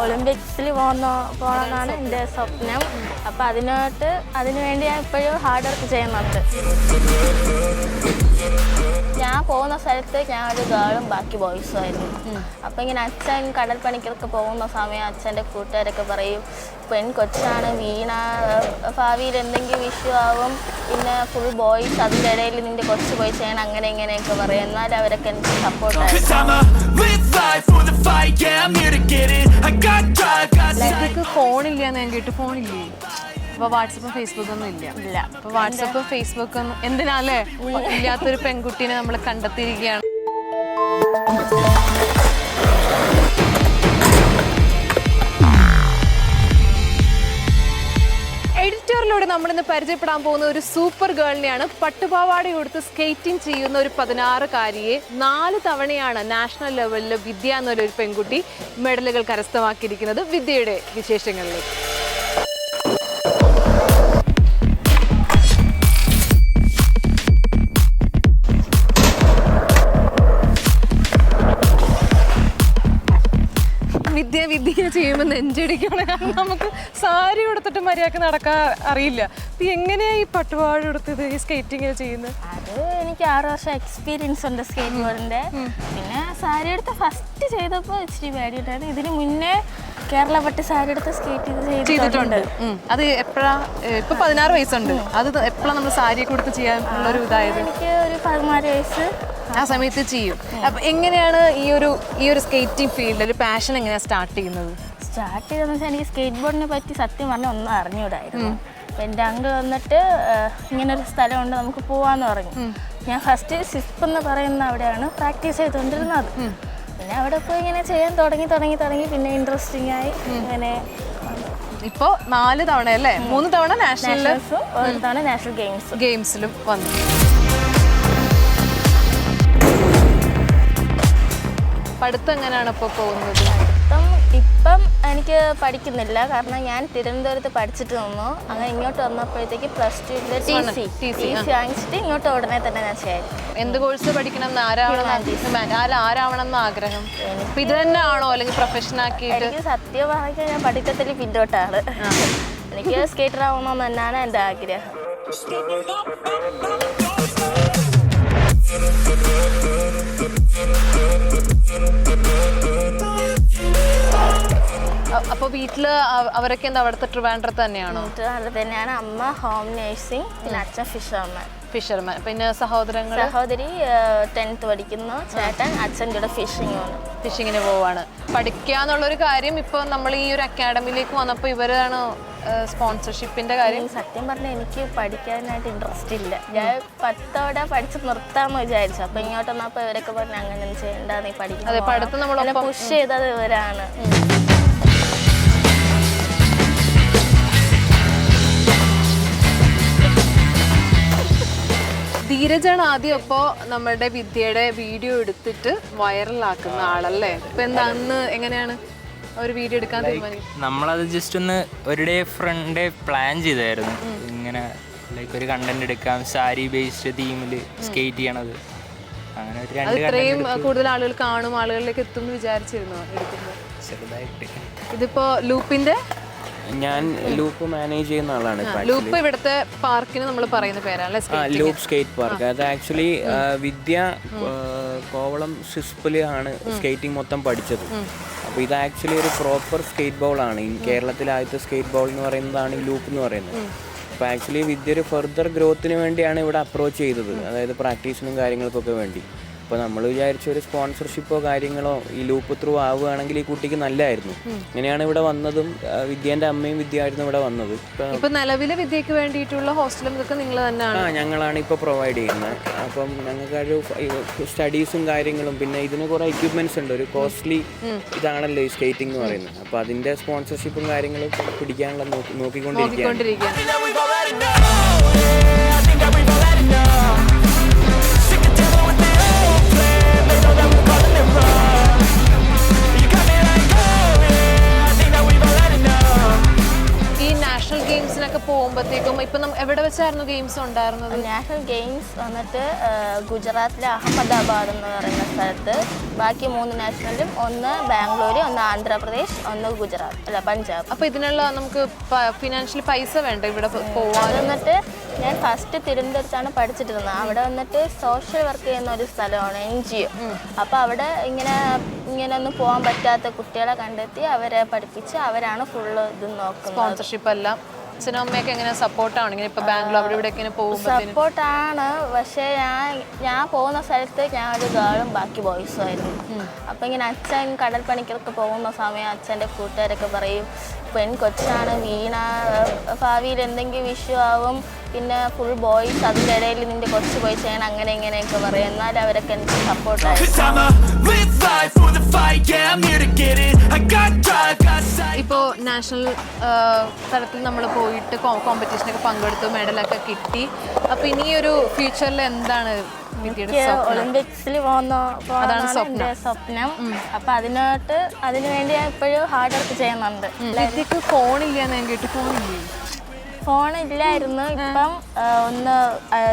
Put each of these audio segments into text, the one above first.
ഒളിമ്പിക്സിൽ പോകുന്ന പോകണമെന്നാണ് എന്റെ സ്വപ്നം. അപ്പം അതിനോട്ട് അതിനുവേണ്ടി ഞാൻ ഇപ്പോഴും ഹാർഡ് വർക്ക് ചെയ്യുന്നുണ്ട് ഞാൻ പോകുന്ന സ്ഥലത്ത് ഞാൻ ഒരു ഗേളും ബാക്കി ബോയ്സും ആയിരുന്നു. അപ്പം ഇങ്ങനെ അച്ഛൻ കടൽ പണിക്കൊക്കെ പോകുന്ന സമയം അച്ഛന്റെ കൂട്ടുകാരൊക്കെ പറയും പെൺ കൊച്ചാണ് വീണ ഭാവിയിൽ എന്തെങ്കിലും ഇഷ്യൂ ആവും പിന്നെ ഫുൾ ബോയ്സ് അതിന്റെ ഇടയിൽ നിന്റെ കൊച്ചു പോയി ചെയ്യണം അങ്ങനെ ഇങ്ങനെയൊക്കെ പറയും. എന്നാലും അവരൊക്കെ എനിക്ക് സപ്പോർട്ടായിരുന്നു ഫോണില്ല എന്ന് ഞാൻ കേട്ടു. ഫോണില്ലേ അപ്പൊ വാട്സപ്പും ഫേസ്ബുക്കും ഒന്നും ഇല്ല. ഇല്ല. അപ്പൊ വാട്സപ്പും ഫേസ്ബുക്കും എന്തിനാല്ലേ? ഇല്ലാത്തൊരു പെൺകുട്ടീനെ നമ്മൾ കണ്ടെത്തിയിരിക്കുകയാണ്. എഡിറ്ററിലൂടെ നമ്മളിന്ന് പരിചയപ്പെടാൻ പോകുന്ന ഒരു സൂപ്പർ ഗേളിനെയാണ് പട്ടുപാവാട കൊടുത്ത് സ്കേറ്റിംഗ് ചെയ്യുന്ന ഒരു പതിനാറുകാരിയെ നാല് തവണയാണ് നാഷണൽ ലെവലിൽ വിദ്യ എന്നൊരു പെൺകുട്ടി മെഡലുകൾ കരസ്ഥമാക്കിയിരിക്കുന്നത് വിദ്യയുടെ വിശേഷങ്ങളിലേക്ക്. വിദ്യ ചെയ്യുമ്പോൾ നെഞ്ചടിക്കണം കാരണം നമുക്ക് സാരി കൊടുത്തിട്ട് മര്യാദയ്ക്ക് നടക്കാൻ അറിയില്ല. അപ്പം എങ്ങനെയാ ഈ പട്ടുപാട് കൊടുത്തത് ഈ സ്കേറ്റിംഗ് ചെയ്യുന്നത്? അത് എനിക്ക് ആറ് വർഷം എക്സ്പീരിയൻസ് ഉണ്ട് സ്കേറ്റ് ബോർഡിന്റെ പിന്നെ സാരി എടുത്ത് ഫസ്റ്റ് ചെയ്തപ്പോൾ ഇച്ചിരി പേടിയിട്ടാണ് ഇതിന് മുന്നേ കേരള പട്ട് സാരി എടുത്ത് സ്കേറ്റ് ചെയ്തിട്ടുണ്ട്. അത് എപ്പോഴാ ഇപ്പൊ പതിനാറ് വയസ്സുണ്ട്. അത് എപ്പോഴാണ് നമ്മൾ സാരി കൊടുത്ത് ചെയ്യാനുള്ള ഒരു ഇതായത്? എനിക്ക് ഒരു പതിനാല് വയസ്സ്. ആ സമയത്ത് ചെയ്യും. അപ്പൊ എങ്ങനെയാണ് ഈ ഒരു ഈ ഒരു സ്കേറ്റിംഗ് ഫീൽഡ് ഒരു പാഷൻ എങ്ങനെയാണ് സ്റ്റാർട്ട് ചെയ്യുന്നത്? സ്റ്റാർട്ട് ചെയ്തതെന്ന് വെച്ചാൽ എനിക്ക് സ്കേറ്റ് ബോർഡിനെ പറ്റി സത്യം പറഞ്ഞാൽ ഒന്നും അറിഞ്ഞൂടായിരുന്നു. അപ്പം എന്റെ അങ്ക് വന്നിട്ട് ഇങ്ങനെ ഒരു സ്ഥലമുണ്ട് നമുക്ക് പോവാന്ന് പറഞ്ഞു. ഞാൻ ഫസ്റ്റ് സിപ്പ് എന്ന് പറയുന്ന അവിടെയാണ് പ്രാക്ടീസ് ചെയ്തുകൊണ്ടിരുന്നത് പിന്നെ അവിടെ പോയി ഇങ്ങനെ ചെയ്യാൻ തുടങ്ങി തുടങ്ങി തുടങ്ങി പിന്നെ ഇൻട്രസ്റ്റിംഗ് ആയി. ഇങ്ങനെ ഇപ്പോ നാല് തവണ അല്ലേ? മൂന്ന് തവണ നാഷണൽ നാഷണൽസും ഒരു തവണ നാഷണൽ ഗെയിംസും ഗെയിംസിലും വന്നു. പഠിത്തം എങ്ങനെയാണ് ഇപ്പോൾ പോകുന്നത്? പഠിത്തം ഇപ്പം എനിക്ക് പഠിക്കുന്നില്ല. കാരണം ഞാൻ തിരുവനന്തപുരത്ത് പഠിച്ചിട്ട് നിന്നു. അങ്ങനെ ഇങ്ങോട്ട് വന്നപ്പോഴത്തേക്ക് പ്ലസ് ടുവിന്റെ ടി സി. T C. വാങ്ങിച്ചിട്ട് ഇങ്ങോട്ട് ഉടനെ തന്നെ ഞാൻ ചെയ്യാം എന്ത് കോഴ്സ് പഠിക്കണം എന്ന് ആരാവണം ആരാ ആരാവണം എന്ന് ആഗ്രഹം? ഇത് തന്നെ ആണോ അല്ലെങ്കിൽ പ്രൊഫഷൻ ആക്കിയിട്ട്? എനിക്ക് സത്യം പറഞ്ഞാൽ ഞാൻ പഠിത്തത്തിൽ പിന്നോട്ടാണ്. എനിക്ക് സ്കേറ്റർ ആവണമെന്ന് തന്നെയാണ് എന്റെ ആഗ്രഹം. അ- അപ്പൊ വീട്ടിൽ അവരൊക്കെ എന്താ അവിടുത്തെ ട്രിവാൻഡ്രത്ത് തന്നെയാണോ? തന്നെയാണ്. അമ്മ ഹോം നേഴ്സിംഗ് പിന്നെ അച്ഛൻ ഫിഷർമാൻ ഫിഷർമാൻ പിന്നെ സഹോദരങ്ങൾ സഹോദരി ടെൻത്ത് പഠിക്കുന്നു. ചേട്ടൻ അച്ഛന്റെ കൂടെ ഫിഷിംഗ് ആണ് ഫിഷിങ്ങിന് പോവാണ്. പഠിക്കാന്നുള്ളൊരു കാര്യം ഇപ്പൊ നമ്മൾ ഈ ഒരു അക്കാഡമിയിലേക്ക് വന്നപ്പോ ഇവരാണ് സ്പോൺസർഷിപ്പിന്റെ കാര്യം? സത്യം പറഞ്ഞാൽ എനിക്ക് പഠിക്കാനായിട്ട് ഇൻട്രസ്റ്റ് ഇല്ല. ഞാൻ പത്തോടെ പഠിച്ച് നിർത്താമെന്ന് വിചാരിച്ചു. അപ്പൊ ഇങ്ങോട്ട് വന്നപ്പോ ഇവരൊക്കെ പറഞ്ഞു അങ്ങനെ ചെയ്യണ്ട നീ അതെ, പഠിത്തം നമ്മളൊപ്പം- പുഷ് ചെയ്തത് ഇവരാണ്. ധീരജാണ് ആദ്യം ഇപ്പോ നമ്മുടെ വിദ്യയുടെ വീഡിയോ എടുത്തിട്ട് വൈറലാക്കുന്ന ആളല്ലേ? ഇപ്പൊ എന്താ അന്ന് എങ്ങനെയാണ്? ഒരു വീഡിയോ എടുക്കാൻ തീരുമാനിക്കും നമ്മളത് ജസ്റ്റ് ഒന്ന് ഒരു ഡേ ഫ്രണ്ട് ഡേ പ്ലാൻ ചെയ്തായിരുന്നു. ഇങ്ങനെ ലൈക്ക് ഒരു കണ്ടന്റ് എടുക്കാം സാരി ബേസ്ഡ് തീമിൽ സ്കേറ്റ് ചെയ്യണത്. അങ്ങനെ ഒരു രണ്ട് ഇത്രയും കൂടുതൽ ആളുകൾ കാണും ആളുകളിലേക്ക് എത്തും എന്ന് വിചാരിച്ചിരുന്നു ചെറുതായിട്ട്. ഇതിപ്പോ ലൂപ്പിന്റെ ഞാൻ ലൂപ്പ് മാനേജ് ചെയ്യുന്ന ആളാണ് ഇപ്പൊ ലൂപ്പ് ഇവിടുത്തെ പാർക്കിന് നമ്മൾ പറയുന്ന പേരാണ് ആ ലൂപ്പ് സ്കേറ്റ് പാർക്ക്. അത് ആക്ച്വലി വിദ്യ കോവളം സിസ്പിലാണ് ആണ് സ്കേറ്റിംഗ് മൊത്തം പഠിച്ചത്. അപ്പോൾ ഇത് ആക്ച്വലി ഒരു പ്രോപ്പർ സ്കേറ്റ് ബോൾ ആണ് ഈ കേരളത്തിലെ ആദ്യത്തെ സ്കേറ്റ് ബോൾ എന്ന് പറയുന്നതാണ് ഈ ലൂപ്പ് എന്ന് പറയുന്നത്. അപ്പോൾ ആക്ച്വലി വിദ്യ ഒരു ഫെർദർ ഗ്രോത്തിന് വേണ്ടിയാണ് ഇവിടെ അപ്രോച്ച് ചെയ്തത്. അതായത് പ്രാക്ടീസിനും കാര്യങ്ങൾക്കൊക്കെ വേണ്ടി. അപ്പോൾ നമ്മൾ വിചാരിച്ച ഒരു സ്പോൺസർഷിപ്പോ കാര്യങ്ങളോ ഈ ലൂപ്പ് ത്രൂ ആവുകയാണെങ്കിൽ ഈ കുട്ടിക്ക് നല്ലതായിരുന്നു ഇങ്ങനെയാണ് ഇവിടെ വന്നതും വിദ്യന്റെ വിദ്യേന്റെ അമ്മയും വിദ്യയായിരുന്നു ഇവിടെ വന്നത്. ഇപ്പം ഇപ്പൊ നിലവിലെ വിദ്യക്ക് വേണ്ടിയിട്ടുള്ള ഹോസ്റ്റലും ഇതൊക്കെ നിങ്ങൾ തന്നെയാണ്. ആ ഞങ്ങളാണ് ഇപ്പോൾ പ്രൊവൈഡ് ചെയ്യുന്നത്. അപ്പം ഞങ്ങൾക്ക് ഒരു സ്റ്റഡീസും കാര്യങ്ങളും പിന്നെ ഇതിന് കുറേ എക്യുപ്മെന്റ്സ് ഉണ്ട്. ഒരു കോസ്റ്റ്ലി ഇതാണല്ലോ ഈ സ്കേറ്റിംഗ് എന്ന് പറയുന്നത്. അപ്പോൾ അതിന്റെ സ്പോൺസർഷിപ്പും കാര്യങ്ങളും പിടിക്കാനുള്ള നോക്കിക്കൊണ്ടിരിക്കുന്നത് നോക്കിക്കൊണ്ടിരിക്കുകയാണ്. പോകുമ്പോഴത്തേക്കും ഇപ്പൊ എവിടെ വെച്ചായിരുന്നു ഗെയിംസ് ഉണ്ടായിരുന്നത്? നാഷണൽ ഗെയിംസ് വന്നിട്ട് ഗുജറാത്തിലെ അഹമ്മദാബാദ് എന്ന് പറയുന്ന സ്ഥലത്ത് ബാക്കി മൂന്ന് നാഷണലും ഒന്ന് ബാംഗ്ലൂര് ഒന്ന് ആന്ധ്രാപ്രദേശ് ഒന്ന് ഗുജറാത്ത് അല്ല പഞ്ചാബ്. അപ്പൊ ഇതിനുള്ള നമുക്ക് ഫിനാൻഷ്യൽ പൈസ വേണ്ട ഇവിടെ പോവാൻ? വന്നിട്ട് ഞാൻ ഫസ്റ്റ് തിരുവനന്തപുരത്താണ് പഠിച്ചിട്ടിരുന്നത് അവിടെ വന്നിട്ട് സോഷ്യൽ വർക്ക് ചെയ്യുന്ന ഒരു സ്ഥലമാണ് എൻ ജി ഒ. അപ്പോൾ അവിടെ ഇങ്ങനെ ഇങ്ങനെ ഒന്നും പോകാൻ പറ്റാത്ത കുട്ടികളെ കണ്ടെത്തി അവരെ പഠിപ്പിച്ച് അവരാണ് ഫുള്ള് ഇത് നോക്കുന്നത്. സ്പോൺസർഷിപ്പ് എല്ലാം. അച്ഛനും അമ്മയൊക്കെ എങ്ങനെ സപ്പോർട്ടാണ് ഇങ്ങനെ ഇപ്പൊ ബാംഗ്ലൂർ ഇവിടെ ഇങ്ങനെ പോകുമ്പോഴത്തേനും സപ്പോർട്ടാണ് പക്ഷേ ഞാൻ ഞാൻ പോകുന്ന സ്ഥലത്ത് ഞാൻ ഒരു ഗേളും ബാക്കി ബോയ്സും ആയിരുന്നു. അപ്പം ഇങ്ങനെ അച്ഛൻ കടൽ പണിക്കൊക്കെ പോകുന്ന സമയം അച്ഛന്റെ കൂട്ടുകാരൊക്കെ പറയും പെൺ കൊച്ചാണ് വീണ ഭാവിയിൽ എന്തെങ്കിലും വിഷു ആവും പിന്നെ ഫുൾ ബോയ്സ് അതിന്റെ ഇടയിൽ നിന്റെ കൊച്ചു പോയി ചെയ്യണം അങ്ങനെ ഇങ്ങനെയൊക്കെ പറയും. എന്നാലും അവരൊക്കെ എനിക്ക് സപ്പോർട്ടായിരുന്നു നാഷണൽ തലത്തിൽ നമ്മൾ പോയിട്ട് കോമ്പറ്റീഷനൊക്കെ പങ്കെടുത്തു മെഡലൊക്കെ കിട്ടി. അപ്പൊ ഇനി ഒരു ഫ്യൂച്ചറിൽ എന്താണ് ഒളിമ്പിക്സിൽ പോകുന്ന സ്വപ്നം? അപ്പൊ അതിനോട്ട് അതിനുവേണ്ടി ഞാൻ ഇപ്പോഴും ഹാർഡ് വർക്ക് ചെയ്യുന്നുണ്ട്. വിദ്യക്ക് ഫോണില്ല ഞാൻ കേട്ടു. ഫോണില്ലേ ഫോൺ ഇല്ലായിരുന്നു. ഇപ്പം ഒന്ന്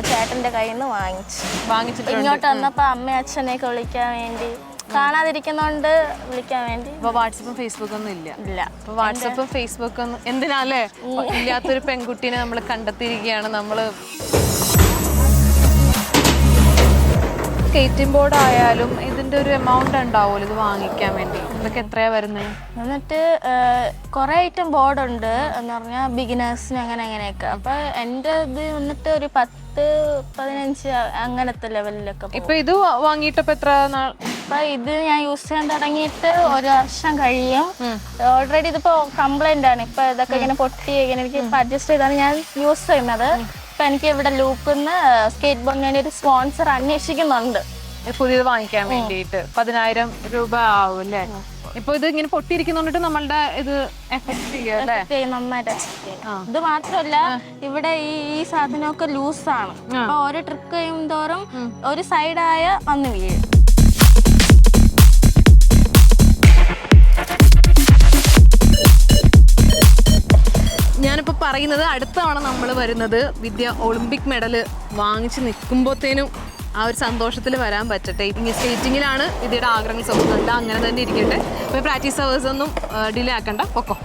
ചേട്ടന്റെ കയ്യിൽ നിന്ന് വാങ്ങിച്ചു. വാങ്ങിച്ചിട്ടുണ്ട്. ഇങ്ങോട്ട് വന്നപ്പോ അമ്മ അച്ഛനെയൊക്കെ വിളിക്കാൻ വേണ്ടി കാണാതിരിക്കുന്നോണ്ട് വിളിക്കാൻ വേണ്ടി. അപ്പൊ വാട്സപ്പും ഫേസ്ബുക്കും ഒന്നും ഇല്ല. ഇല്ല. അപ്പൊ വാട്സപ്പും ഫേസ്ബുക്കും എന്തിനാല്ലേ? ഇല്ലാത്തൊരു പെൺകുട്ടീനെ നമ്മൾ കണ്ടെത്തിയിരിക്കുകയാണ് നമ്മൾ. സ്കേറ്റിംഗ് ബോർഡ് ആയാലും ഇതിന്റെ ഒരു എമൗണ്ട് ഉണ്ടാവുമല്ലോ ഇത് വാങ്ങിക്കാൻ വേണ്ടി. ഇതൊക്കെ എത്രയാ വരുന്നത് എന്നിട്ട് കുറെ ഐറ്റം ബോർഡ് ഉണ്ട് എന്ന് പറഞ്ഞാൽ ബിഗിനേഴ്സിന് അങ്ങനെ അങ്ങനെയൊക്കെ. അപ്പൊ എന്റെ ഇത് വന്നിട്ട് ഒരു പത്ത് പതിനഞ്ച് അങ്ങനത്തെ ലെവലിലൊക്കെ. ഇപ്പൊ ഇത് വാങ്ങിയിട്ടപ്പോ എത്ര നാൾ അപ്പൊ ഇത് ഞാൻ യൂസ് ചെയ്യാൻ തുടങ്ങിയിട്ട് ഒരു വർഷം കഴിയും. ഓൾറെഡി ഇതിപ്പോ കംപ്ലൈന്റ് ആണ്. ഇപ്പൊ ഇതൊക്കെ ഇങ്ങനെ പൊട്ടി ഇങ്ങനെ എനിക്ക് ഇപ്പൊ അഡ്ജസ്റ്റ് ചെയ്താണ് ഞാൻ യൂസ് ചെയ്യുന്നത്. ഇപ്പൊ എനിക്ക് ഇവിടെ ലൂപ്പിന്ന് സ്കേറ്റ് ബോർഡിന് വേണ്ടി ഒരു സ്പോൺസർ അന്വേഷിക്കുന്നുണ്ട്. പുതിയത് വാങ്ങിക്കാൻ വേണ്ടിയിട്ട്. പതിനായിരം രൂപ ആവും അല്ലേ? ഇപ്പൊ ഇത് ഇങ്ങനെ പൊട്ടിയിരിക്കുന്നോണ്ട് നമ്മളുടെ ഇത് എഫക്ട് ചെയ്യും നന്നായിട്ട് ഇത് മാത്രമല്ല ഇവിടെ ഈ ഈ സാധനമൊക്കെ ലൂസാണ് അപ്പൊ ഓരോ ട്രിക്ക് ചെയ്യും തോറും ഒരു സൈഡായ വന്ന് വീഴും. ഞാനിപ്പോൾ പറയുന്നത് അടുത്ത തവണ നമ്മൾ വരുന്നത് വിദ്യ ഒളിമ്പിക് മെഡൽ വാങ്ങിച്ച് നിൽക്കുമ്പോഴത്തേനും ആ ഒരു സന്തോഷത്തിൽ വരാൻ പറ്റട്ടെ. ഇനി സ്കേറ്റിങ്ങിലാണ് വിദ്യയുടെ ആഗ്രഹങ്ങൾ സ്വപ്നം. അങ്ങനെ തന്നെ ഇരിക്കട്ടെ. ഇപ്പോൾ പ്രാക്ടീസ് അവേഴ്സ് ഒന്നും ഡിലേ ആക്കണ്ട. പൊക്കോ.